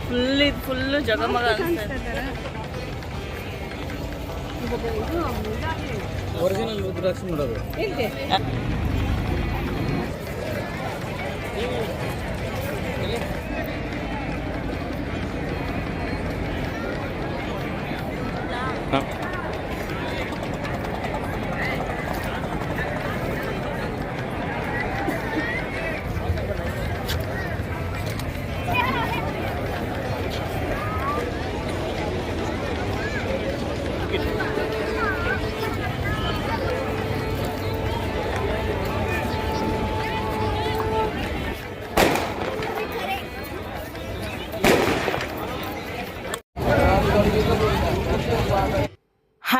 Full ಇದು full ಜಗಮಗ ಅನ್ಸ್ತಾ ಇದೆ. ಒರಿಜಿನಲ್ ರುದ್ರಾಕ್ಷಿ ನೋಡೋದು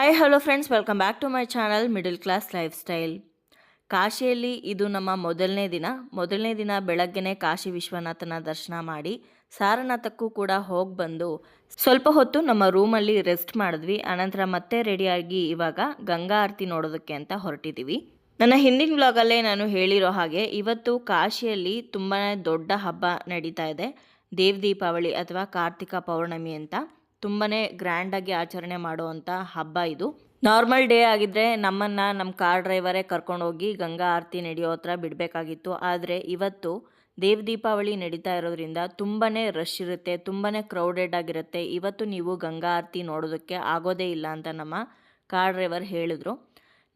hi hello friends welcome back to my channel middle class lifestyle ಕಾಶಿಯಲ್ಲಿ ಇದು ನಮ್ಮ ಮೊದಲನೇ ದಿನ. ಮೊದಲನೇ ದಿನ ಬೆಳಗ್ಗೆನೆ ಕಾಶಿ ವಿಶ್ವನಾಥನ ದರ್ಶನ ಮಾಡಿ ಸಾರನಾಥಕ್ಕೂ ಕೂಡ ಹೋಗಿ ಬಂದು ಸ್ವಲ್ಪ ಹೊತ್ತು ನಮ್ಮ ರೂಮಲ್ಲಿ ರೆಸ್ಟ್ ಮಾಡಿದ್ವಿ. ಆನಂತರ ಮತ್ತೆ ರೆಡಿಯಾಗಿ ಇವಾಗ ಗಂಗಾ ಆರತಿ ನೋಡೋದಕ್ಕೆ ಅಂತ ಹೊರಟಿದ್ದೀವಿ ನನ್ನ ಹಿಂದಿನ ವ್ಲಾಗಲ್ಲೇ ನಾನು ಹೇಳಿರೋ ಹಾಗೆ ಇವತ್ತು ಕಾಶಿಯಲ್ಲಿ ತುಂಬಾ ದೊಡ್ಡ ಹಬ್ಬ ನಡೀತಾ ಇದೆ. ದೇವ್ ದೀಪಾವಳಿ ಅಥವಾ ಕಾರ್ತಿಕ ಪೌರ್ಣಮಿ ಅಂತ. ತುಂಬಾನೇ ಗ್ರ್ಯಾಂಡಾಗಿ ಆಚರಣೆ ಮಾಡುವಂಥ ಹಬ್ಬ ಇದು. ನಾರ್ಮಲ್ ಡೇ ಆಗಿದ್ರೆ ನಮ್ಮನ್ನು ನಮ್ಮ ಕಾರ್ ಡ್ರೈವರೇ ಕರ್ಕೊಂಡೋಗಿ ಗಂಗಾ ಆರತಿ ನಡೆಯೋ ಹತ್ರ ಬಿಡಬೇಕಾಗಿತ್ತು. ಆದರೆ ಇವತ್ತು ದೇವ್ ದೀಪಾವಳಿ ನಡೀತಾ ಇರೋದ್ರಿಂದ ತುಂಬಾ ರಶ್ ಇರುತ್ತೆ ತುಂಬಾ ಕ್ರೌಡೆಡ್ ಆಗಿರುತ್ತೆ. ಇವತ್ತು ನೀವು ಗಂಗಾ ಆರತಿ ನೋಡೋದಕ್ಕೆ ಆಗೋದೇ ಇಲ್ಲ ಅಂತ ನಮ್ಮ ಕಾರ್ ಡ್ರೈವರ್ ಹೇಳಿದ್ರು.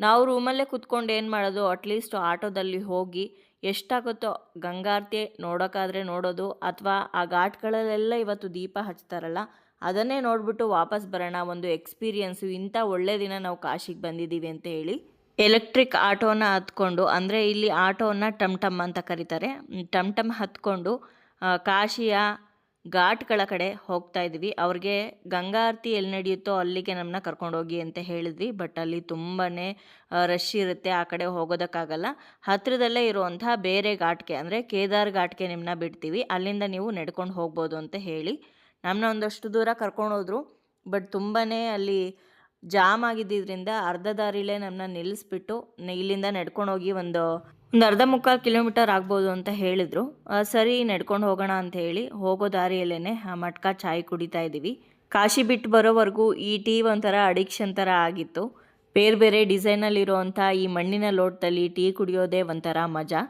ನಾವು ರೂಮಲ್ಲೇ ಕುತ್ಕೊಂಡು ಏನು ಮಾಡೋದು? ಅಟ್ಲೀಸ್ಟ್ ಆಟೋದಲ್ಲಿ ಹೋಗಿ ಎಷ್ಟಾಗುತ್ತೋ ಗಂಗಾರತಿ ನೋಡೋಕ್ಕಾದರೆ ನೋಡೋದು. ಅಥವಾ ಆ ಘಾಟ್ಗಳಲ್ಲೆಲ್ಲ ಇವತ್ತು ದೀಪ ಹಚ್ತಾರಲ್ಲ ಅದನ್ನೇ ನೋಡಿಬಿಟ್ಟು ವಾಪಸ್ ಬರೋಣ. ಒಂದು ಎಕ್ಸ್ಪೀರಿಯನ್ಸು. ಇಂಥ ಒಳ್ಳೆ ದಿನ ನಾವು ಕಾಶಿಗೆ ಬಂದಿದ್ದೀವಿ ಅಂತ ಹೇಳಿ ಎಲೆಕ್ಟ್ರಿಕ್ ಆಟೋನ ಹತ್ಕೊಂಡು, ಅಂದರೆ ಇಲ್ಲಿ ಆಟೋನ ಟಮ್ ಟಮ್ ಅಂತ ಕರೀತಾರೆ. ಟಮ್ ಟಮ್ ಹತ್ಕೊಂಡು ಕಾಶಿಯ ಘಾಟ್ಗಳ ಕಡೆ ಹೋಗ್ತಾ ಇದ್ವಿ ಅವ್ರಿಗೆ ಗಂಗಾರತಿ ಎಲ್ಲಿ ನಡೆಯುತ್ತೋ ಅಲ್ಲಿಗೆ ನಮ್ಮನ್ನ ಕರ್ಕೊಂಡೋಗಿ ಅಂತ ಹೇಳಿದ್ವಿ. ಬಟ್ ಅಲ್ಲಿ ತುಂಬಾ ರಶ್ ಇರುತ್ತೆ ಆ ಕಡೆ ಹೋಗೋದಕ್ಕಾಗಲ್ಲ. ಹತ್ತಿರದಲ್ಲೇ ಇರುವಂತಹ ಬೇರೆ ಘಾಟ್ಗೆ, ಅಂದರೆ ಕೇದಾರ್ ಘಾಟ್ಗೆ ನಿಮ್ಮನ್ನ ಬಿಡ್ತೀವಿ. ಅಲ್ಲಿಂದ ನೀವು ನಡ್ಕೊಂಡು ಹೋಗ್ಬೋದು ಅಂತ ಹೇಳಿ ನಮ್ಮನ್ನ ಒಂದಷ್ಟು ದೂರ ಕರ್ಕೊಂಡು ಕರ್ಕೊಂಡೋದ್ರು ಬಟ್ ತುಂಬಾ ಅಲ್ಲಿ ಜಾಮ್ ಆಗಿದ್ದರಿಂದ ಅರ್ಧ ದಾರಿಲೇ ನಮ್ಮನ್ನ ನಿಲ್ಲಿಸ್ಬಿಟ್ಟು ಇಲ್ಲಿಂದ ನಡ್ಕೊಂಡು ಹೋಗಿ ಒಂದು ಒಂದು ಅರ್ಧ ಮುಕ್ಕಾಲು ಕಿಲೋಮೀಟರ್ ಆಗ್ಬೋದು ಅಂತ ಹೇಳಿದರು. ಸರಿ, ನಡ್ಕೊಂಡು ಹೋಗೋಣ ಅಂತ ಹೇಳಿ ಹೋಗೋ ದಾರಿಯಲ್ಲೇ ಮಟ್ಕ ಚಾಯ್ ಕುಡಿತಾ ಇದ್ದೀವಿ. ಕಾಶಿ ಬಿಟ್ಟು ಬರೋವರೆಗೂ ಈ ಟೀ ಒಂಥರ ಅಡಿಕ್ಷನ್ ಥರ ಆಗಿತ್ತು. ಬೇರೆ ಬೇರೆ ಡಿಸೈನಲ್ಲಿರುವಂಥ ಈ ಮಣ್ಣಿನ ಲೋಟದಲ್ಲಿ ಟೀ ಕುಡಿಯೋದೇ ಒಂಥರ ಮಜಾ.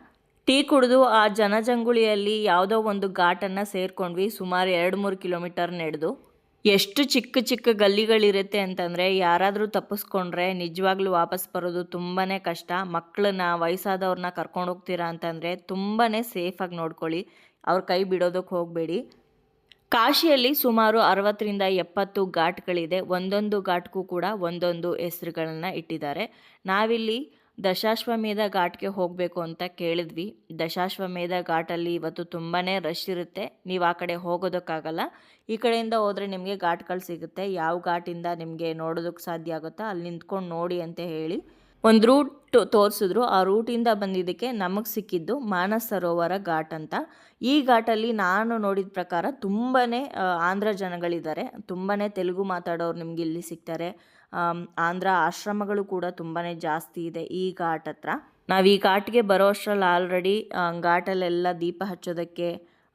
ಟೀ ಕುಡಿದು ಆ ಜನಜಂಗುಳಿಯಲ್ಲಿ ಯಾವುದೋ ಒಂದು ಘಾಟನ್ನು ಸೇರ್ಕೊಂಡ್ವಿ, ಸುಮಾರು ಎರಡು ಮೂರು ಕಿಲೋಮೀಟರ್ ನಡೆದು. ಎಷ್ಟು ಚಿಕ್ಕ ಚಿಕ್ಕ ಗಲ್ಲಿಗಳಿರುತ್ತೆ ಅಂತಂದರೆ, ಯಾರಾದರೂ ತಪ್ಪಿಸ್ಕೊಂಡ್ರೆ ನಿಜವಾಗ್ಲೂ ವಾಪಸ್ ಬರೋದು ತುಂಬಾ ಕಷ್ಟ. ಮಕ್ಕಳನ್ನ ವಯಸ್ಸಾದವ್ರನ್ನ ಕರ್ಕೊಂಡು ಹೋಗ್ತೀರಾ ಅಂತಂದರೆ ತುಂಬಾ ಸೇಫಾಗಿ ನೋಡ್ಕೊಳ್ಳಿ. ಅವ್ರ ಕೈ ಬಿಡೋದಕ್ಕೆ ಹೋಗಬೇಡಿ. ಕಾಶಿಯಲ್ಲಿ ಸುಮಾರು ಅರವತ್ತರಿಂದ ಎಪ್ಪತ್ತು ಘಾಟ್ಗಳಿದೆ. ಒಂದೊಂದು ಘಾಟ್ಗೂ ಕೂಡ ಒಂದೊಂದು ಹೆಸರುಗಳನ್ನು ಇಟ್ಟಿದ್ದಾರೆ. ನಾವಿಲ್ಲಿ ದಶಾಶ್ವಮೇಧ ಘಾಟ್ಗೆ ಹೋಗಬೇಕು ಅಂತ ಕೇಳಿದ್ವಿ. ದಶಾಶ್ವಮೇಧ ಘಾಟಲ್ಲಿ ಇವತ್ತು ತುಂಬಾ ರಶ್ ಇರುತ್ತೆ. ನೀವು ಆ ಕಡೆ ಹೋಗೋದಕ್ಕಾಗಲ್ಲ. ಈ ಕಡೆಯಿಂದ ಹೋದರೆ ನಿಮಗೆ ಘಾಟ್ಗಳು ಸಿಗುತ್ತೆ. ಯಾವ ಘಾಟಿಂದ ನಿಮಗೆ ನೋಡೋದಕ್ಕೆ ಸಾಧ್ಯ ಆಗುತ್ತೋ? ಅಲ್ಲಿ ನಿಂತ್ಕೊಂಡು ನೋಡಿ ಅಂತ ಹೇಳಿ ಒಂದು ರೂಟ್ ತೋರಿಸಿದ್ರು. ಆ ರೂಟಿಂದ ಬಂದಿದ್ದಕ್ಕೆ ನಮಗೆ ಸಿಕ್ಕಿದ್ದು ಮಾನಸರೋವರ ಘಾಟ್ ಅಂತ. ಈ ಘಾಟಲ್ಲಿ ನಾನು ನೋಡಿದ ಪ್ರಕಾರ ತುಂಬಾ ಆಂಧ್ರ ಜನಗಳಿದ್ದಾರೆ. ತುಂಬಾ ತೆಲುಗು ಮಾತಾಡೋರು ನಿಮ್ಗೆ ಇಲ್ಲಿ ಸಿಗ್ತಾರೆ. ಆಂಧ್ರ ಆಶ್ರಮಗಳು ಕೂಡ ತುಂಬಾ ಜಾಸ್ತಿ ಇದೆ ಈ ಘಾಟ್ ಹತ್ರ. ನಾವು ಈ ಘಾಟ್ಗೆ ಬರೋ ಅಷ್ಟರಲ್ಲಿ ಆಲ್ರೆಡಿ ಘಾಟಲ್ಲೆಲ್ಲ ದೀಪ ಹಚ್ಚೋದಕ್ಕೆ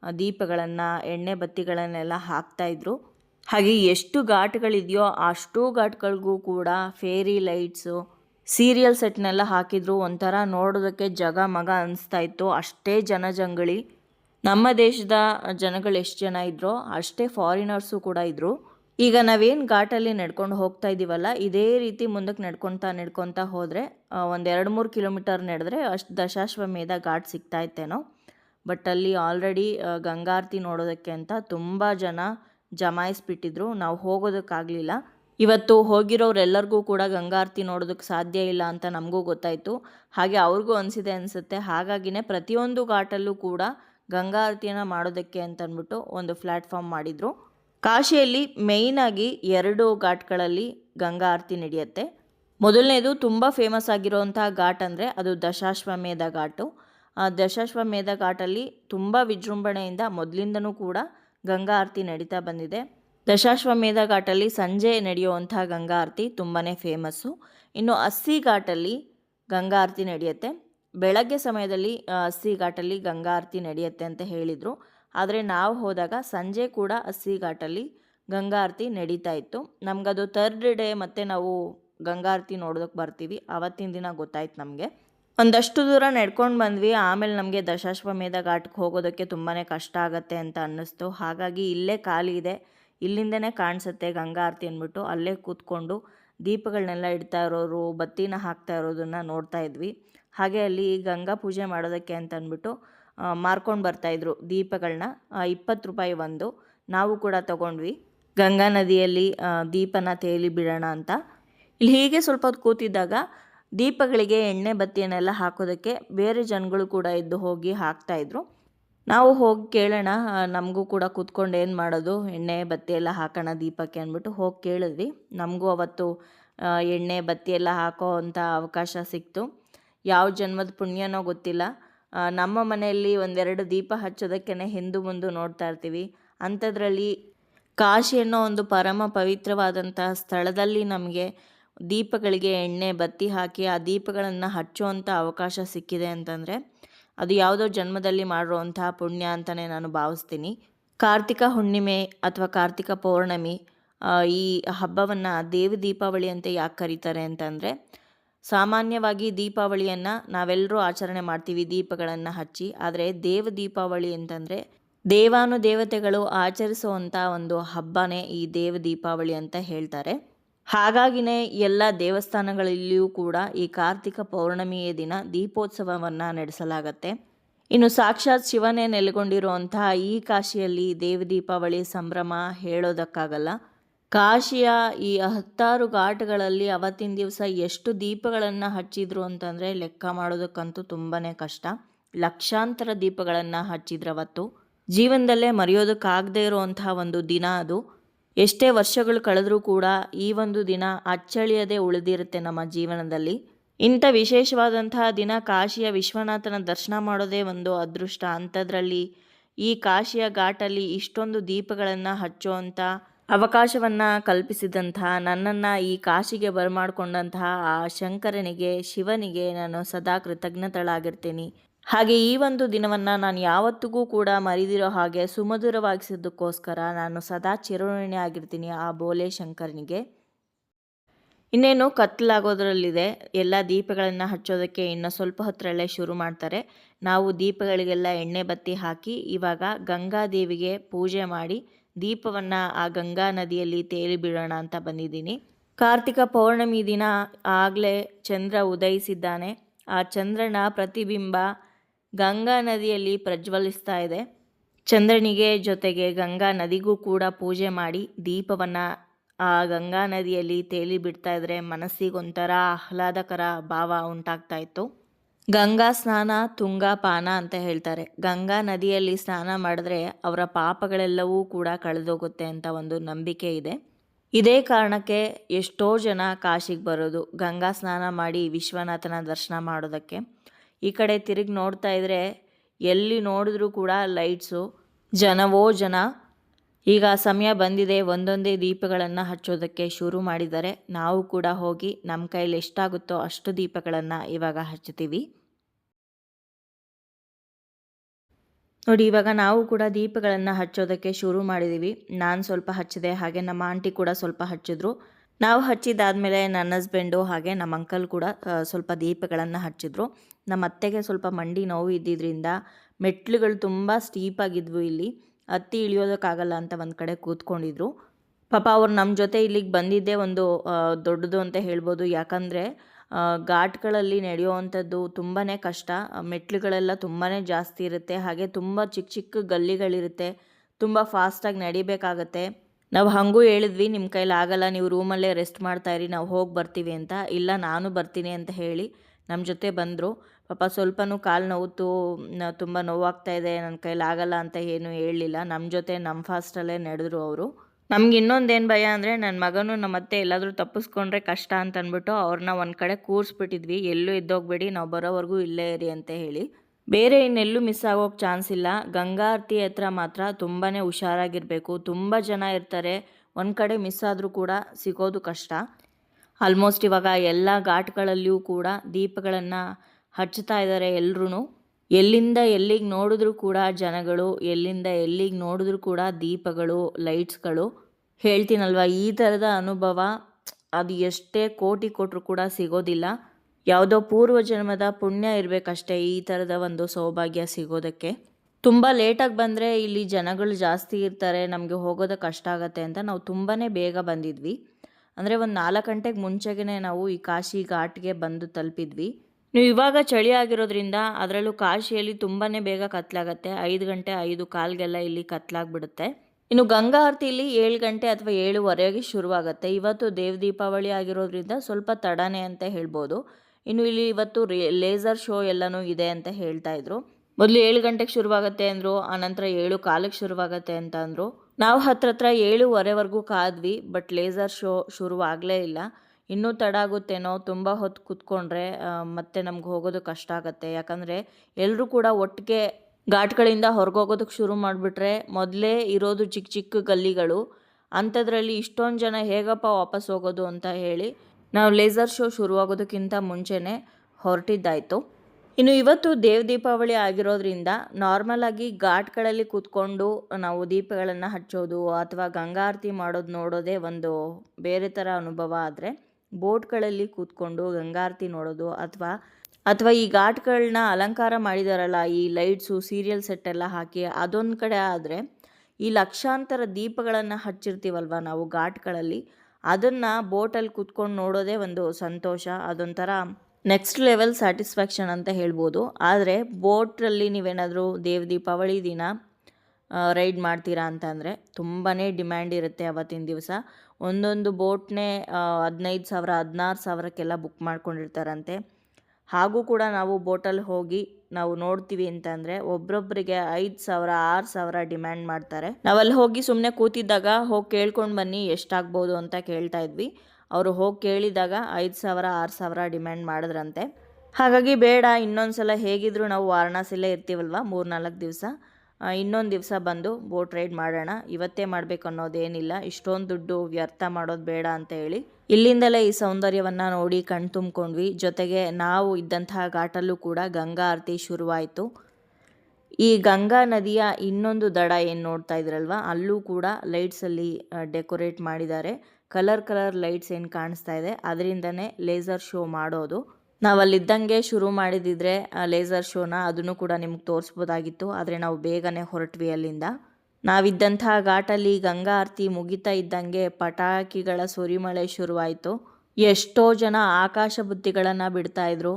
ದೀಪಗಳನ್ನು, ಎಣ್ಣೆ ಬತ್ತಿಗಳನ್ನೆಲ್ಲ ಹಾಕ್ತಾ ಇದ್ರು. ಹಾಗೆ ಎಷ್ಟು ಘಾಟ್ಗಳಿದೆಯೋ ಅಷ್ಟು ಘಾಟ್ಗಳಿಗೂ ಕೂಡ ಫೇರಿ ಲೈಟ್ಸು ಸೀರಿಯಲ್ ಸೆಟ್ನೆಲ್ಲ ಹಾಕಿದ್ರು, ಒಂಥರ ನೋಡೋದಕ್ಕೆ ಜಗ ಮಗ ಅನಿಸ್ತಾ ಇತ್ತು. ಅಷ್ಟೇ ಜನಜಂಗಳಿ. ನಮ್ಮ ದೇಶದ ಜನಗಳು ಎಷ್ಟು ಜನ ಇದ್ರೋ ಅಷ್ಟೇ ಫಾರಿನರ್ಸು ಕೂಡ ಇದ್ದರು ಈಗ ನಾವೇನು ಘಾಟಲ್ಲಿ ನಡ್ಕೊಂಡು ಹೋಗ್ತಾ ಇದ್ದೀವಲ್ಲ ಇದೇ ರೀತಿ ಮುಂದಕ್ಕೆ ನಡ್ಕೊತಾ ನಡ್ಕೊತಾ ಹೋದರೆ ಒಂದು ಎರಡು ಮೂರು ಕಿಲೋಮೀಟರ್ ನಡೆದ್ರೆ ಅಷ್ಟು ದಶಾಶ್ವಮೇಧ ಘಾಟ್ ಸಿಗ್ತಾ ಇತ್ತೇನೋ. ಬಟ್ ಅಲ್ಲಿ ಆಲ್ರೆಡಿ ಗಂಗಾರತಿ ನೋಡೋದಕ್ಕೆ ಅಂತ ತುಂಬ ಜನ ಜಮಾಯಿಸ್ಬಿಟ್ಟಿದ್ರು. ನಾವು ಹೋಗೋದಕ್ಕಾಗಲಿಲ್ಲ. ಇವತ್ತು ಹೋಗಿರೋರೆಲ್ಲರಿಗೂ ಕೂಡ ಗಂಗಾರತಿ ನೋಡೋದಕ್ಕೆ ಸಾಧ್ಯ ಇಲ್ಲ ಅಂತ ನಮಗೂ ಗೊತ್ತಾಯಿತು. ಹಾಗೆ ಅವ್ರಿಗೂ ಅನಿಸಿದೆ ಅನಿಸುತ್ತೆ. ಹಾಗಾಗಿನೇ ಪ್ರತಿಯೊಂದು ಘಾಟಲ್ಲೂ ಕೂಡ ಗಂಗಾ ಆರತಿಯನ್ನು ಮಾಡೋದಕ್ಕೆ ಅಂತ ಅಂದ್ಬಿಟ್ಟು ಒಂದು ಪ್ಲ್ಯಾಟ್ಫಾರ್ಮ್ ಮಾಡಿದರು. ಕಾಶಿಯಲ್ಲಿ ಮೇಯ್ನಾಗಿ ಎರಡು ಘಾಟ್ಗಳಲ್ಲಿ ಗಂಗಾ ಆರತಿ ನಡೆಯುತ್ತೆ. ಮೊದಲನೇದು ತುಂಬ ಫೇಮಸ್ ಆಗಿರೋವಂಥ ಘಾಟ್ ಅಂದರೆ ಅದು ದಶಾಶ್ವಮೇಧ ಘಾಟು. ಆ, ದಶಾಶ್ವಮೇಧ ಘಾಟಲ್ಲಿ ತುಂಬ ವಿಜೃಂಭಣೆಯಿಂದ ಮೊದಲಿಂದನೂ ಕೂಡ ಗಂಗಾ ಆರತಿ ನಡೀತಾ ಬಂದಿದೆ. ದಶಾಶ್ವಮೇಧ ಘಾಟಲ್ಲಿ ಸಂಜೆ ನಡೆಯುವಂಥ ಗಂಗಾ ಆರತಿ ತುಂಬಾ ಫೇಮಸ್ಸು. ಇನ್ನು ಅಸ್ಸಿ ಘಾಟಲ್ಲಿ ಗಂಗಾ ಆರತಿ ನಡೆಯುತ್ತೆ. ಬೆಳಗ್ಗೆ ಸಮಯದಲ್ಲಿ ಅಸ್ಸಿ ಘಾಟಲ್ಲಿ ಗಂಗಾ ಆರತಿ ನಡೆಯುತ್ತೆ ಅಂತ ಹೇಳಿದರು. ಆದರೆ ನಾವು ಹೋದಾಗ ಸಂಜೆ ಕೂಡ ಅಸ್ಸಿ ಘಾಟಲ್ಲಿ ಗಂಗಾ ಆರತಿ ನಡೀತಾ ಇತ್ತು. ನಮಗದು ಥರ್ಡ್ ಡೇ ಮತ್ತೆ ನಾವು ಗಂಗಾ ಆರತಿ ನೋಡೋದಕ್ಕೆ ಬರ್ತೀವಿ. ಆವತ್ತಿನ ದಿನ ಗೊತ್ತಾಯ್ತು ನಮಗೆ. ಒಂದಷ್ಟು ದೂರ ನಡ್ಕೊಂಡು ಬಂದ್ವಿ. ಆಮೇಲೆ ನಮಗೆ ದಶಾಶ್ವಮೇಧ ಘಾಟ್ಗೆ ಹೋಗೋದಕ್ಕೆ ತುಂಬಾ ಕಷ್ಟ ಆಗುತ್ತೆ ಅಂತ ಅನ್ನಿಸ್ತು. ಹಾಗಾಗಿ ಇಲ್ಲೇ ಖಾಲಿ ಇದೆ. ಇಲ್ಲಿಂದನೇ ಕಾಣಿಸುತ್ತೆ ಗಂಗಾ ಆರತಿ ಅಂದ್ಬಿಟ್ಟು. ಅಲ್ಲೇ ಕೂತ್ಕೊಂಡು ದೀಪಗಳನ್ನೆಲ್ಲ ಇಡ್ತಾ ಇರೋರು, ಬತ್ತಿನ ಹಾಕ್ತಾ ಇರೋದನ್ನು ನೋಡ್ತಾ ಇದ್ವಿ. ಹಾಗೆ ಅಲ್ಲಿ ಗಂಗಾ ಪೂಜೆ ಮಾಡೋದಕ್ಕೆ ಅಂತ ಅಂದ್ಬಿಟ್ಟು ಮಾರ್ಕೊಂಡು ಬರ್ತಾಯಿದ್ರು ದೀಪಗಳನ್ನ ಇಪ್ಪತ್ತು ರೂಪಾಯಿ ಒಂದು. ನಾವು ಕೂಡ ತಗೊಂಡ್ವಿ. ಗಂಗಾ ನದಿಯಲ್ಲಿ ದೀಪನ ತೇಲಿ ಬಿಡೋಣ ಅಂತ. ಇಲ್ಲಿ ಹೀಗೆ ಸ್ವಲ್ಪ ಹೊತ್ತು ಕೂತಿದ್ದಾಗ ದೀಪಗಳಿಗೆ ಎಣ್ಣೆ, ಬತ್ತಿಯನ್ನೆಲ್ಲ ಹಾಕೋದಕ್ಕೆ ಬೇರೆ ಜನಗಳು ಕೂಡ ಇದ್ದು ಹೋಗಿ ಹಾಕ್ತಾಯಿದ್ರು ನಾವು ಹೋಗಿ ಕೇಳೋಣ. ನಮಗೂ ಕೂಡ ಕೂತ್ಕೊಂಡು ಏನು ಮಾಡೋದು? ಎಣ್ಣೆ, ಬತ್ತಿ ಎಲ್ಲ ಹಾಕೋಣ ದೀಪಕ್ಕೆ ಅಂದ್ಬಿಟ್ಟು ಹೋಗಿ ಕೇಳಿದ್ವಿ. ನಮಗೂ ಅವತ್ತು ಎಣ್ಣೆ, ಬತ್ತಿ ಎಲ್ಲ ಹಾಕೋ ಅಂಥ ಅವಕಾಶ ಸಿಕ್ತು. ಯಾವ ಜನ್ಮದ ಪುಣ್ಯನೋ ಗೊತ್ತಿಲ್ಲ. ನಮ್ಮ ಮನೆಯಲ್ಲಿ ಒಂದೆರಡು ದೀಪ ಹಚ್ಚೋದಕ್ಕೆ ಹಿಂದೂ ಮುಂದೆ ನೋಡ್ತಾ ಇರ್ತೀವಿ. ಅಂಥದ್ರಲ್ಲಿ ಕಾಶಿ ಅನ್ನೋ ಒಂದು ಪರಮ ಪವಿತ್ರವಾದಂತಹ ಸ್ಥಳದಲ್ಲಿ ನಮಗೆ ದೀಪಗಳಿಗೆ ಎಣ್ಣೆ, ಬತ್ತಿ ಹಾಕಿ ಆ ದೀಪಗಳನ್ನು ಹಚ್ಚುವಂಥ ಅವಕಾಶ ಸಿಕ್ಕಿದೆ ಅಂತಂದರೆ ಅದು ಯಾವುದೋ ಜನ್ಮದಲ್ಲಿ ಮಾಡಿರುವಂತಹ ಪುಣ್ಯ ಅಂತಲೇ ನಾನು ಭಾವಿಸ್ತೀನಿ. ಕಾರ್ತಿಕ ಹುಣ್ಣಿಮೆ ಅಥವಾ ಕಾರ್ತಿಕ ಪೌರ್ಣಮಿ ಈ ಹಬ್ಬವನ್ನು ದೇವಿ ದೀಪಾವಳಿ ಅಂತ ಯಾಕೆ ಕರೀತಾರೆ ಅಂತಂದರೆ, ಸಾಮಾನ್ಯವಾಗಿ ದೀಪಾವಳಿಯನ್ನು ನಾವೆಲ್ಲರೂ ಆಚರಣೆ ಮಾಡ್ತೀವಿ, ದೀಪಗಳನ್ನು ಹಚ್ಚಿ. ಆದರೆ ದೇವ ದೀಪಾವಳಿ ಅಂತಂದರೆ ದೇವಾನುದೇವತೆಗಳು ಆಚರಿಸುವಂಥ ಒಂದು ಹಬ್ಬನೇ ಈ ದೇವ ದೀಪಾವಳಿ ಅಂತ ಹೇಳ್ತಾರೆ. ಹಾಗಾಗಿನೇ ಎಲ್ಲ ದೇವಸ್ಥಾನಗಳಲ್ಲಿಯೂ ಕೂಡ ಈ ಕಾರ್ತಿಕ ಪೌರ್ಣಮಿಯ ದಿನ ದೀಪೋತ್ಸವವನ್ನು ನಡೆಸಲಾಗತ್ತೆ. ಇನ್ನು ಸಾಕ್ಷಾತ್ ಶಿವನೇ ನೆಲೆಗೊಂಡಿರುವಂತಹ ಈ ಕಾಶಿಯಲ್ಲಿ ದೇವ ದೀಪಾವಳಿ ಸಂಭ್ರಮ ಹೇಳೋದಕ್ಕಾಗಲ್ಲ. ಕಾಶಿಯ ಈ ಹತ್ತಾರು ಘಾಟ್ಗಳಲ್ಲಿ ಅವತ್ತಿನ ದಿವಸ ಎಷ್ಟು ದೀಪಗಳನ್ನು ಹಚ್ಚಿದ್ರು ಅಂತಂದರೆ ಲೆಕ್ಕ ಮಾಡೋದಕ್ಕಂತೂ ತುಂಬಾ ಕಷ್ಟ. ಲಕ್ಷಾಂತರ ದೀಪಗಳನ್ನು ಹಚ್ಚಿದ್ರವತ್ತು. ಜೀವನದಲ್ಲೇ ಮರೆಯೋದಕ್ಕಾಗದೇ ಇರುವಂತಹ ಒಂದು ದಿನ ಅದು. ಎಷ್ಟೇ ವರ್ಷಗಳು ಕಳೆದರೂ ಕೂಡ ಈ ಒಂದು ದಿನ ಅಚ್ಚಳಿಯದೆ ಉಳಿದಿರುತ್ತೆ ನಮ್ಮ ಜೀವನದಲ್ಲಿ. ಇಂಥ ವಿಶೇಷವಾದಂತಹ ದಿನ ಕಾಶಿಯ ವಿಶ್ವನಾಥನ ದರ್ಶನ ಮಾಡೋದೇ ಒಂದು ಅದೃಷ್ಟ. ಅಂಥದ್ರಲ್ಲಿ ಈ ಕಾಶಿಯ ಘಾಟಲ್ಲಿ ಇಷ್ಟೊಂದು ದೀಪಗಳನ್ನು ಹಚ್ಚುವಂಥ ಅವಕಾಶವನ್ನು ಕಲ್ಪಿಸಿದಂತಹ ನನ್ನನ್ನು ಈ ಕಾಶಿಗೆ ಬರಮಾಡಿಕೊಂಡಂತಹ ಆ ಶಂಕರನಿಗೆ, ಶಿವನಿಗೆ ನಾನು ಸದಾ ಕೃತಜ್ಞತಳಾಗಿರ್ತೀನಿ. ಹಾಗೆ ಈ ಒಂದು ದಿನವನ್ನು ನಾನು ಯಾವತ್ತಿಗೂ ಕೂಡ ಮರಿದಿರೋ ಹಾಗೆ ಸುಮಧುರವಾಗಿಸಿದ್ದಕ್ಕೋಸ್ಕರ ನಾನು ಸದಾ ಚಿರಋಣಿ ಆಗಿರ್ತೀನಿ ಆ ಬೋಲೆ ಶಂಕರನಿಗೆ. ಇನ್ನೇನು ಕತ್ತಲಾಗೋದ್ರಲ್ಲಿದೆ, ಎಲ್ಲ ದೀಪಗಳನ್ನು ಹಚ್ಚೋದಕ್ಕೆ ಇನ್ನು ಸ್ವಲ್ಪ ಹೊತ್ತರಲ್ಲೇ ಶುರು ಮಾಡ್ತಾರೆ. ನಾವು ದೀಪಗಳಿಗೆಲ್ಲ ಎಣ್ಣೆ ಬತ್ತಿ ಹಾಕಿ ಇವಾಗ ಗಂಗಾದೇವಿಗೆ ಪೂಜೆ ಮಾಡಿ ದೀಪವನ್ನು ಆ ಗಂಗಾ ನದಿಯಲ್ಲಿ ತೇಲಿ ಬಿಡೋಣ ಅಂತ ಬಂದಿದ್ದೀನಿ. ಕಾರ್ತಿಕ ಪೌರ್ಣಮಿ ದಿನ ಆಗಲೇ ಚಂದ್ರ ಉದಯಿಸಿದ್ದಾನೆ. ಆ ಚಂದ್ರನ ಪ್ರತಿಬಿಂಬ ಗಂಗಾ ನದಿಯಲ್ಲಿ ಪ್ರಜ್ವಲಿಸ್ತಾ ಇದೆ. ಚಂದ್ರನಿಗೆ ಜೊತೆಗೆ ಗಂಗಾ ನದಿಗೂ ಕೂಡ ಪೂಜೆ ಮಾಡಿ ದೀಪವನ್ನು ಆ ಗಂಗಾ ನದಿಯಲ್ಲಿ ತೇಲಿ ಬಿಡ್ತಾ ಇದ್ರೆ ಮನಸ್ಸಿಗೊಂಥರ ಆಹ್ಲಾದಕರ ಭಾವ ಉಂಟಾಗ್ತಾ ಇತ್ತು. ಗಂಗಾ ಸ್ನಾನ, ತುಂಗಾ ಪಾನ ಅಂತ ಹೇಳ್ತಾರೆ. ಗಂಗಾ ನದಿಯಲ್ಲಿ ಸ್ನಾನ ಮಾಡಿದ್ರೆ ಅವರ ಪಾಪಗಳೆಲ್ಲವೂ ಕೂಡ ಕಳೆದೋಗುತ್ತೆ ಅಂತ ಒಂದು ನಂಬಿಕೆ ಇದೆ. ಇದೇ ಕಾರಣಕ್ಕೆ ಎಷ್ಟೋ ಜನ ಕಾಶಿಗೆ ಬರೋದು ಗಂಗಾ ಸ್ನಾನ ಮಾಡಿ ವಿಶ್ವನಾಥನ ದರ್ಶನ ಮಾಡೋದಕ್ಕೆ. ಈ ಕಡೆ ತಿರುಗಿ ನೋಡ್ತಾ ಇದ್ರೆ ಎಲ್ಲಿ ನೋಡಿದ್ರೂ ಕೂಡ ಲೈಟ್ಸು. ಜನವೋ ಜನ. ಈಗ ಸಮಯ ಬಂದಿದೆ ಒಂದೊಂದೇ ದೀಪಗಳನ್ನು ಹಚ್ಚೋದಕ್ಕೆ ಶುರು ಮಾಡಿದ್ದಾರೆ. ನಾವು ಕೂಡ ಹೋಗಿ ನಮ್ಮ ಕೈಲಿ ಎಷ್ಟಾಗುತ್ತೋ ಅಷ್ಟು ದೀಪಗಳನ್ನು ಇವಾಗ ಹಚ್ಚುತ್ತೀವಿ. ನೋಡಿ, ಇವಾಗ ನಾವು ಕೂಡ ದೀಪಗಳನ್ನು ಹಚ್ಚೋದಕ್ಕೆ ಶುರು ಮಾಡಿದ್ದೀವಿ ನಾನು ಸ್ವಲ್ಪ ಹಚ್ಚಿದೆ, ಹಾಗೆ ನಮ್ಮ ಆಂಟಿ ಕೂಡ ಸ್ವಲ್ಪ ಹಚ್ಚಿದ್ರು. ನಾವು ಹಚ್ಚಿದ್ದಾದಮೇಲೆ ನನ್ನ ಹಸ್ಬೆಂಡು ಹಾಗೆ ನಮ್ಮ ಅಂಕಲ್ ಕೂಡ ಸ್ವಲ್ಪ ದೀಪಗಳನ್ನು ಹಚ್ಚಿದ್ರು. ನಮ್ಮ ಅತ್ತೆಗೆ ಸ್ವಲ್ಪ ಮಂಡಿ ನೋವು ಇದ್ದಿದ್ದರಿಂದ ಮೆಟ್ಲುಗಳು ತುಂಬ ಸ್ಟೀಪಾಗಿದ್ವು ಇಲ್ಲಿ. ಹತ್ತಿ ಇಳಿಯೋದಕ್ಕಾಗಲ್ಲ ಅಂತ ಒಂದು ಕಡೆ ಕೂತ್ಕೊಂಡಿದ್ರು. ಪಾಪ ಅವ್ರು ನಮ್ಮ ಜೊತೆ ಇಲ್ಲಿಗೆ ಬಂದಿದ್ದೇ ಒಂದು ದೊಡ್ಡದು ಅಂತ ಹೇಳ್ಬೋದು. ಯಾಕಂದರೆ ಘಾಟ್ಗಳಲ್ಲಿ ನಡೆಯುವಂಥದ್ದು ತುಂಬಾ ಕಷ್ಟ. ಮೆಟ್ಲುಗಳೆಲ್ಲ ತುಂಬಾ ಜಾಸ್ತಿ ಇರುತ್ತೆ. ಹಾಗೆ ತುಂಬ ಚಿಕ್ಕ ಚಿಕ್ಕ ಗಲ್ಲಿಗಳಿರುತ್ತೆ. ತುಂಬ ಫಾಸ್ಟಾಗಿ ನಡಿಬೇಕಾಗತ್ತೆ. ನಾವು ಹಾಗೂ ಹೇಳಿದ್ವಿ ನಿಮ್ಮ ಕೈಲಿ ಆಗಲ್ಲ, ನೀವು ರೂಮಲ್ಲೇ ರೆಸ್ಟ್ ಮಾಡ್ತಾ ಇರಿ, ನಾವು ಹೋಗಿ ಬರ್ತೀವಿ ಅಂತ. ಇಲ್ಲ, ನಾನು ಬರ್ತೀನಿ ಅಂತ ಹೇಳಿ ನಮ್ಮ ಜೊತೆ ಬಂದರು. ಪಾಪ ಸ್ವಲ್ಪನೂ ಕಾಲು ನೋವುತ್ತು ತುಂಬ ನೋವಾಗ್ತಾ ಇದೆ ನನ್ನ ಕೈಲಿ ಆಗಲ್ಲ ಅಂತ ಏನೂ ಹೇಳಲಿಲ್ಲ. ನಮ್ಮ ಜೊತೆ ನಮ್ಮ ಫಾಸ್ಟಲ್ಲೇ ನಡೆದ್ರು ಅವರು. ನಮ್ಗೆ ಇನ್ನೊಂದೇನು ಭಯ ಅಂದರೆ ನನ್ನ ಮಗನು ನಮ್ಮ ಅತ್ತೆ ಎಲ್ಲಾದರೂ ತಪ್ಪಿಸ್ಕೊಂಡ್ರೆ ಕಷ್ಟ ಅಂತ ಅಂದ್ಬಿಟ್ಟು ಅವ್ರನ್ನ ಒಂದು ಕಡೆ ಕೂರಿಸ್ಬಿಟ್ಟಿದ್ವಿ. ಎಲ್ಲೂ ಇದ್ದೋಗ್ಬೇಡಿ ನಾವು ಬರೋವರೆಗೂ ಇಲ್ಲೇ ಇರಿ ಅಂತ ಹೇಳಿ. ಬೇರೆ ಇನ್ನೆಲ್ಲೂ ಮಿಸ್ ಆಗೋಕ್ಕೆ ಚಾನ್ಸ್ ಇಲ್ಲ. ಗಂಗಾ ಆರತಿ ಹತ್ರ ಮಾತ್ರ ತುಂಬಾ ಹುಷಾರಾಗಿರಬೇಕು. ತುಂಬ ಜನ ಇರ್ತಾರೆ. ಒಂದು ಕಡೆ ಮಿಸ್ ಆದರೂ ಕೂಡ ಸಿಗೋದು ಕಷ್ಟ. ಆಲ್ಮೋಸ್ಟ್ ಇವಾಗ ಎಲ್ಲ ಘಾಟ್ಗಳಲ್ಲಿಯೂ ಕೂಡ ದೀಪಗಳನ್ನು ಹಚ್ಚುತ್ತಾ ಇದ್ದಾರೆ ಎಲ್ಲರೂ ಎಲ್ಲಿಂದ ಎಲ್ಲಿಗೆ ನೋಡಿದ್ರೂ ಕೂಡ ಜನಗಳು, ಎಲ್ಲಿಂದ ಎಲ್ಲಿಗೆ ನೋಡಿದ್ರೂ ಕೂಡ ದೀಪಗಳು ಲೈಟ್ಸ್ಗಳು ಹೇಳ್ತೀನಲ್ವ, ಈ ಥರದ ಅನುಭವ ಅದು ಎಷ್ಟೇ ಕೋಟಿ ಕೊಟ್ಟರು ಕೂಡ ಸಿಗೋದಿಲ್ಲ. ಯಾವುದೋ ಪೂರ್ವ ಜನ್ಮದ ಪುಣ್ಯ ಇರಬೇಕಷ್ಟೇ ಈ ಥರದ ಒಂದು ಸೌಭಾಗ್ಯ ಸಿಗೋದಕ್ಕೆ. ತುಂಬ ಲೇಟಾಗಿ ಬಂದರೆ ಇಲ್ಲಿ ಜನಗಳು ಜಾಸ್ತಿ ಇರ್ತಾರೆ, ನಮಗೆ ಹೋಗೋದಕ್ಕೆ ಕಷ್ಟ ಆಗುತ್ತೆ ಅಂತ ನಾವು ತುಂಬಾ ಬೇಗ ಬಂದಿದ್ವಿ. ಅಂದರೆ ಒಂದು ನಾಲ್ಕು ಗಂಟೆಗೆ ಮುಂಚೆಗೆ ನಾವು ಈ ಕಾಶಿ ಘಾಟ್ಗೆ ಬಂದು ತಲುಪಿದ್ವಿ. ನೀವು ಇವಾಗ ಚಳಿ ಆಗಿರೋದ್ರಿಂದ ಅದರಲ್ಲೂ ಕಾಶಿಯಲ್ಲಿ ತುಂಬಾ ಬೇಗ ಕತ್ಲಾಗತ್ತೆ. ಐದು ಗಂಟೆ ಐದು ಕಾಲ್ಗೆಲ್ಲ ಇಲ್ಲಿ ಕತ್ಲಾಗ್ಬಿಡುತ್ತೆ. ಇನ್ನು ಗಂಗಾ ಆರತಿ ಇಲ್ಲಿ ಏಳು ಗಂಟೆ ಅಥವಾ ಏಳುವರೆಗೆ ಶುರುವಾಗುತ್ತೆ. ಇವತ್ತು ದೇವ ದೀಪಾವಳಿ ಆಗಿರೋದ್ರಿಂದ ಸ್ವಲ್ಪ ತಡನೇ ಅಂತ ಹೇಳ್ಬೋದು. ಇನ್ನು ಇಲ್ಲಿ ಇವತ್ತು ಲೇಸರ್ ಶೋ ಎಲ್ಲನೂ ಇದೆ ಅಂತ ಹೇಳ್ತಾ ಇದ್ರು. ಮೊದಲು ಏಳು ಗಂಟೆಗೆ ಶುರುವಾಗುತ್ತೆ ಅಂದರು, ಆನಂತರ ಏಳು ಕಾಲಕ್ಕೆ ಶುರುವಾಗುತ್ತೆ ಅಂತ ಅಂದರು. ನಾವು ಹತ್ರ ಹತ್ರ ಏಳುವರೆವರೆಗೂ ಕಾದ್ವಿ ಬಟ್ ಲೇಸರ್ ಶೋ ಶುರುವಾಗಲೇ ಇಲ್ಲ. ಇನ್ನೂ ತಡ ಆಗುತ್ತೇನೋ, ತುಂಬ ಹೊತ್ತು ಕೂತ್ಕೊಂಡ್ರೆ ಮತ್ತೆ ನಮ್ಗೆ ಹೋಗೋದು ಕಷ್ಟ ಆಗುತ್ತೆ. ಯಾಕಂದರೆ ಎಲ್ಲರೂ ಕೂಡ ಒಟ್ಟಿಗೆ ಘಾಟ್ಗಳಿಂದ ಹೊರಗೋಗೋದಕ್ಕೆ ಶುರು ಮಾಡಿಬಿಟ್ರೆ ಮೊದಲೇ ಇರೋದು ಚಿಕ್ಕ ಚಿಕ್ಕ ಗಲ್ಲಿಗಳು. ಅಂಥದ್ರಲ್ಲಿ ಇಷ್ಟೊಂದು ಜನ ಹೇಗಪ್ಪ ವಾಪಸ್ ಹೋಗೋದು ಅಂತ ಹೇಳಿ ನಾವು ಲೇಸರ್ ಶೋ ಶುರುವಾಗೋದಕ್ಕಿಂತ ಮುಂಚೆನೇ ಹೊರಟಿದ್ದಾಯಿತು. ಇನ್ನು ಇವತ್ತು ದೇವ ದೀಪಾವಳಿ ಆಗಿರೋದ್ರಿಂದ ನಾರ್ಮಲ್ ಆಗಿ ಘಾಟ್ಗಳಲ್ಲಿ ಕೂತ್ಕೊಂಡು ನಾವು ದೀಪಗಳನ್ನು ಹಚ್ಚೋದು ಅಥವಾ ಗಂಗಾ ಆರತಿ ಮಾಡೋದು ನೋಡೋದೇ ಒಂದು ಬೇರೆ ಥರ ಅನುಭವ ಆದರೆ ಬೋಟ್ಗಳಲ್ಲಿ ಕೂತ್ಕೊಂಡು ಗಂಗಾರತಿ ನೋಡೋದು ಅಥವಾ ಅಥವಾ ಈ ಘಾಟ್ಗಳನ್ನ ಅಲಂಕಾರ ಮಾಡಿದಾರಲ್ಲ ಈ ಲೈಟ್ಸು, ಸೀರಿಯಲ್ ಸೆಟ್ ಎಲ್ಲ ಹಾಕಿ ಅದೊಂದು ಕಡೆ ಆದರೆ ಈ ಲಕ್ಷಾಂತರ ದೀಪಗಳನ್ನು ಹಚ್ಚಿರ್ತೀವಲ್ವ ನಾವು ಘಾಟ್ಗಳಲ್ಲಿ ಅದನ್ನು ಬೋಟಲ್ಲಿ ಕೂತ್ಕೊಂಡು ನೋಡೋದೇ ಒಂದು ಸಂತೋಷ, ಅದೊಂಥರ ನೆಕ್ಸ್ಟ್ ಲೆವೆಲ್ ಸ್ಯಾಟಿಸ್ಫ್ಯಾಕ್ಷನ್ ಅಂತ ಹೇಳ್ಬೋದು. ಆದರೆ ಬೋಟಲ್ಲಿ ನೀವೇನಾದರೂ ದೇವ ದೀಪಾವಳಿ ದಿನ ರೈಡ್ ಮಾಡ್ತೀರಾ ಅಂತಂದರೆ ತುಂಬಾ ಡಿಮ್ಯಾಂಡ್ ಇರುತ್ತೆ ಅವತ್ತಿನ ದಿವಸ. ಒಂದೊಂದು ಬೋಟ್ನೇ ಹದಿನೈದು ಸಾವಿರ, ಹದಿನಾರು ಸಾವಿರಕ್ಕೆಲ್ಲ ಬುಕ್ ಮಾಡ್ಕೊಂಡಿರ್ತಾರಂತೆ. ಹಾಗೂ ಕೂಡ ನಾವು ಬೋಟಲ್ಲಿ ಹೋಗಿ ನಾವು ನೋಡ್ತೀವಿ ಅಂತಂದರೆ ಒಬ್ರೊಬ್ಬರಿಗೆ ಐದು ಸಾವಿರ, ಆರು ಸಾವಿರ ಡಿಮ್ಯಾಂಡ್ ಮಾಡ್ತಾರೆ. ನಾವಲ್ಲಿ ಹೋಗಿ ಸುಮ್ಮನೆ ಕೂತಿದ್ದಾಗ ಹೋಗಿ ಕೇಳ್ಕೊಂಡು ಬನ್ನಿ ಎಷ್ಟಾಗ್ಬೋದು ಅಂತ ಕೇಳ್ತಾ ಇದ್ವಿ. ಅವರು ಹೋಗಿ ಕೇಳಿದಾಗ ಐದು ಸಾವಿರ, ಆರು ಸಾವಿರ ಡಿಮ್ಯಾಂಡ್ ಮಾಡಿದ್ರಂತೆ. ಹಾಗಾಗಿ ಬೇಡ ಇನ್ನೊಂದು ಸಲ ಹೇಗಿದ್ರು ನಾವು ವಾರಣಾಸಿಲ್ಲೇ ಇರ್ತೀವಲ್ವ ಮೂರು ನಾಲ್ಕು ದಿವಸ? ಇನ್ನೊಂದು ದಿವಸ ಬಂದು ಬೋಟ್ ರೈಡ್ ಮಾಡೋಣ, ಇವತ್ತೇ ಮಾಡಬೇಕು ಅನ್ನೋದೇನಿಲ್ಲ, ಇಷ್ಟೊಂದು ದುಡ್ಡು ವ್ಯರ್ಥ ಮಾಡೋದು ಬೇಡ ಅಂತ ಹೇಳಿ ಇಲ್ಲಿಂದಲೇ ಈ ಸೌಂದರ್ಯವನ್ನು ನೋಡಿ ಕಣ್ ತುಂಬ್ಕೊಂಡ್ವಿ. ಜೊತೆಗೆ ನಾವು ಇದ್ದಂತಹ ಘಾಟಲ್ಲೂ ಕೂಡ ಗಂಗಾ ಆರತಿ ಶುರುವಾಯಿತು. ಈ ಗಂಗಾ ನದಿಯ ಇನ್ನೊಂದು ದಡ ಏನು ನೋಡ್ತಾ ಇದ್ರಲ್ವ? ಅಲ್ಲೂ ಕೂಡ ಲೈಟ್ಸಲ್ಲಿ ಡೆಕೋರೇಟ್ ಮಾಡಿದ್ದಾರೆ. ಕಲರ್ ಕಲರ್ ಲೈಟ್ಸ್ ಏನು ಕಾಣಿಸ್ತಾ ಇದೆ? ಅದರಿಂದನೇ ಲೇಸರ್ ಶೋ ಮಾಡೋದು. ನಾವು ಅಲ್ಲಿದ್ದಂಗೆ ಶುರು ಮಾಡಿದಿದ್ರೆ ಲೇಸರ್ ಶೋನ ಅದನ್ನು ಕೂಡ ನಿಮ್ಗೆ ತೋರಿಸ್ಬೋದಾಗಿತ್ತು. ಆದರೆ ನಾವು ಬೇಗನೆ ಹೊರಟ್ವಿ ಅಲ್ಲಿಂದ. ನಾವಿದ್ದಂತಹ ಘಾಟಲ್ಲಿ ಗಂಗಾ ಆರತಿ ಮುಗಿತಾ ಇದ್ದಂಗೆ ಪಟಾಕಿಗಳ ಸುರಿಮಳೆ ಶುರುವಾಯಿತು. ಎಷ್ಟೋ ಜನ ಆಕಾಶ ಬುತ್ತಿಗಳನ್ನು ಬಿಡ್ತಾ ಇದ್ರು.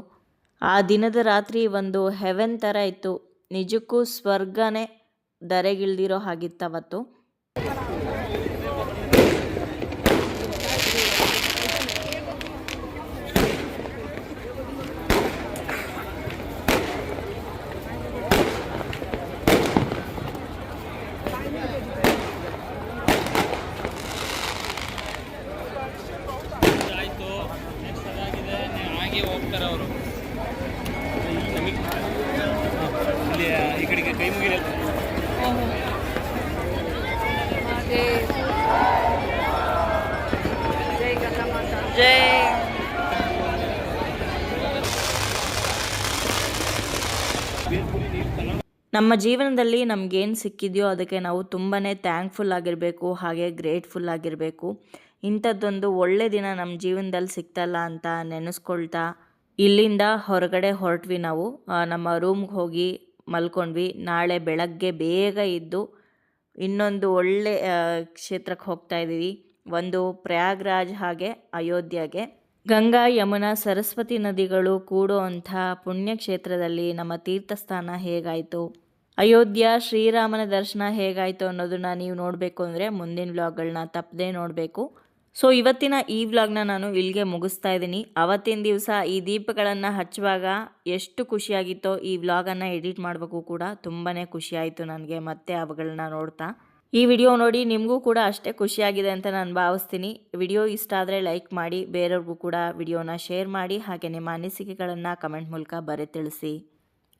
ಆ ದಿನದ ರಾತ್ರಿ ಒಂದು ಹೆವೆನ್ ಥರ ಇತ್ತು. ನಿಜಕ್ಕೂ ಸ್ವರ್ಗನೇ ಧರೆಗಿಳ್ದಿರೋ ಹಾಗಿತ್ತವತ್ತು ಆಯಿತು ನೆಕ್ಸ್ಟ್ ಅದಾಗಿದೆ ನೆ- ಹಾಗೆ ಹೋಗ್ತಾರೆ ಅವರು ನಮಗೆ ಇಲ್ಲಿ ಕಡೆಗೆ ಕೈ ಮುಗಿಲ ಜೈ ನಮ್ಮ ಜೀವನದಲ್ಲಿ ನಮಗೇನು ಸಿಕ್ಕಿದೆಯೋ ಅದಕ್ಕೆ ನಾವು ತುಂಬಾ ಥ್ಯಾಂಕ್ಫುಲ್ ಆಗಿರಬೇಕು ಹಾಗೆ ಗ್ರೇಟ್ಫುಲ್ ಆಗಿರಬೇಕು. ಇಂಥದ್ದೊಂದು ಒಳ್ಳೆ ದಿನ ನಮ್ಮ ಜೀವನದಲ್ಲಿ ಸಿಕ್ತಲ್ಲ ಅಂತ ನೆನೆಸ್ಕೊಳ್ತಾ ಇಲ್ಲಿಂದ ಹೊರಗಡೆ ಹೊರಟ್ವಿ ನಾವು. ನಮ್ಮ ರೂಮ್ಗೆ ಹೋಗಿ ಮಲ್ಕೊಂಡ್ವಿ. ನಾಳೆ ಬೆಳಗ್ಗೆ ಬೇಗ ಇದ್ದು ಇನ್ನೊಂದು ಒಳ್ಳೆ ಕ್ಷೇತ್ರಕ್ಕೆ ಹೋಗ್ತಾ ಇದ್ದೀವಿ. ಒಂದು ಪ್ರಯಾಗ್ರಾಜ್ ಹಾಗೆ, ಅಯೋಧ್ಯೆಗೆ. ಗಂಗಾ, ಯಮುನಾ, ಸರಸ್ವತಿ ನದಿಗಳು ಕೂಡೋ ಅಂಥ ಪುಣ್ಯಕ್ಷೇತ್ರದಲ್ಲಿ ನಮ್ಮ ತೀರ್ಥಸ್ಥಾನ ಹೇಗಾಯಿತು? ಅಯೋಧ್ಯ, ಶ್ರೀರಾಮನ ದರ್ಶನ ಹೇಗಾಯಿತು ಅನ್ನೋದನ್ನ ನೀವು ನೋಡಬೇಕು ಅಂದರೆ ಮುಂದಿನ ವ್ಲಾಗ್ಗಳನ್ನ ತಪ್ಪದೇ ನೋಡಬೇಕು. ಸೊ ಇವತ್ತಿನ ಈ ವ್ಲಾಗ್ನ ನಾನು ಇಲ್ಲಿಗೆ ಮುಗಿಸ್ತಾ ಇದ್ದೀನಿ. ಅವತ್ತಿನ ದಿವಸ ಈ ದೀಪಗಳನ್ನು ಹಚ್ಚುವಾಗ ಎಷ್ಟು ಖುಷಿಯಾಗಿತ್ತೋ ಈ ವ್ಲಾಗನ್ನು ಎಡಿಟ್ ಮಾಡಬೇಕು ಕೂಡ ತುಂಬಾ ಖುಷಿಯಾಯಿತು ನನಗೆ, ಮತ್ತೆ ಅವುಗಳನ್ನ ನೋಡ್ತಾ. ಈ ವಿಡಿಯೋ ನೋಡಿ ನಿಮಗೂ ಕೂಡ ಅಷ್ಟೇ ಖುಷಿಯಾಗಿದೆ ಅಂತ ನಾನು ಭಾವಿಸ್ತೀನಿ. ವಿಡಿಯೋ ಇಷ್ಟ ಆದರೆ ಲೈಕ್ ಮಾಡಿ, ಬೇರೆಯವ್ರಿಗೂ ಕೂಡ ವಿಡಿಯೋನ ಶೇರ್ ಮಾಡಿ, ಹಾಗೆ ನಿಮ್ಮ ಅನಿಸಿಕೆಗಳನ್ನು ಕಮೆಂಟ್ ಮೂಲಕ ಬರೆ ತಿಳಿಸಿ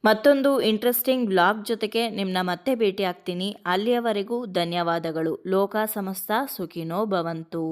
ಮತ್ತೊಂದು ಇಂಟ್ರೆಸ್ಟಿಂಗ್ ಬ್ಲಾಗ್ ಜೊತೆಗೆ ನಿಮ್ಮನ್ನ ಮತ್ತೆ ಭೇಟಿ ಆಗ್ತೀನಿ ಅಲ್ಲಿಯವರೆಗೂ ಧನ್ಯವಾದಗಳು. ಲೋಕ ಸಮಸ್ತ ಸುಖಿನೋ ಭವಂತು.